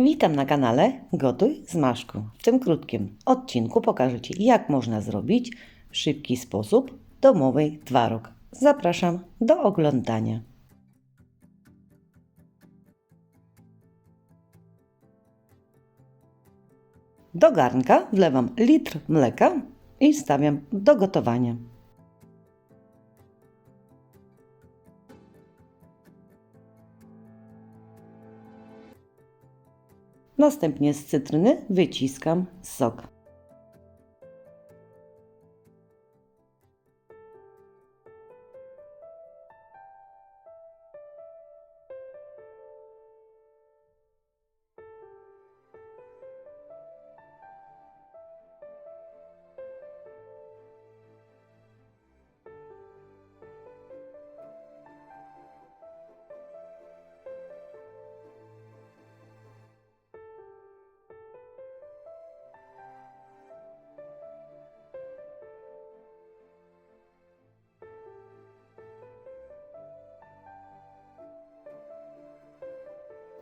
Witam na kanale Gotuj z Maszką. W tym krótkim odcinku pokażę Ci, jak można zrobić w szybki sposób domowy twaróg. Zapraszam do oglądania. Do garnka wlewam litr mleka i stawiam do gotowania. Następnie z cytryny wyciskam sok.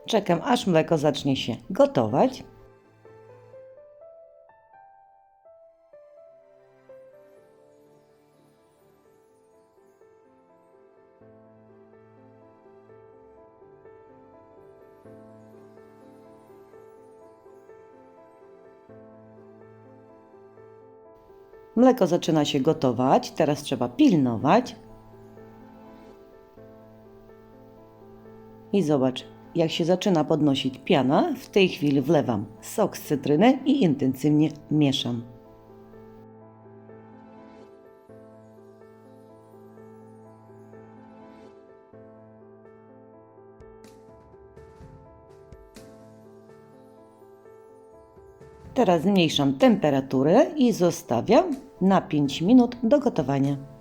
Czekam aż mleko zacznie się gotować. Mleko zaczyna się gotować, teraz trzeba pilnować. I zobacz, jak się zaczyna podnosić piana, w tej chwili wlewam sok z cytryny i intensywnie mieszam. Teraz zmniejszam temperaturę i zostawiam na 5 minut do gotowania.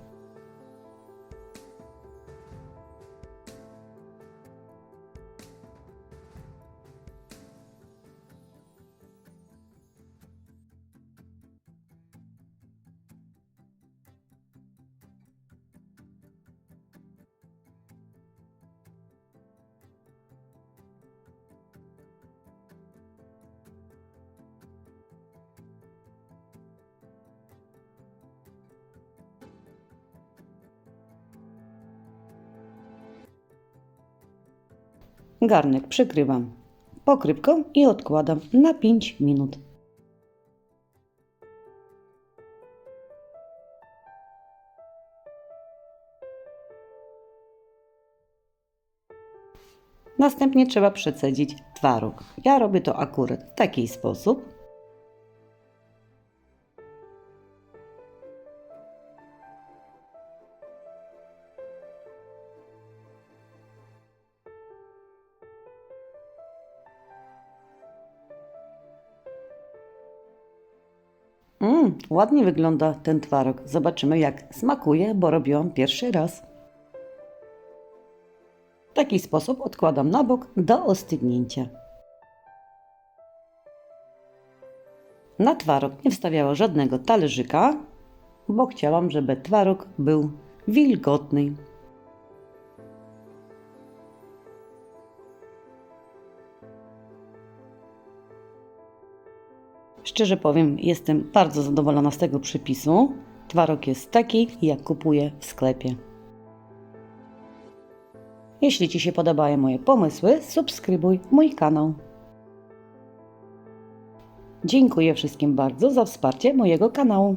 Garnek przykrywam pokrywką i odkładam na 5 minut. Następnie trzeba przecedzić twaróg. Ja robię to akurat w taki sposób. Ładnie wygląda ten twaróg. Zobaczymy, jak smakuje, bo robiłam pierwszy raz. W taki sposób odkładam na bok do ostygnięcia. Na twaróg nie wstawiała żadnego talerzyka, bo chciałam, żeby twaróg był wilgotny. Szczerze powiem, jestem bardzo zadowolona z tego przepisu. Twaróg jest taki, jak kupuję w sklepie. Jeśli Ci się podobają moje pomysły, subskrybuj mój kanał. Dziękuję wszystkim bardzo za wsparcie mojego kanału.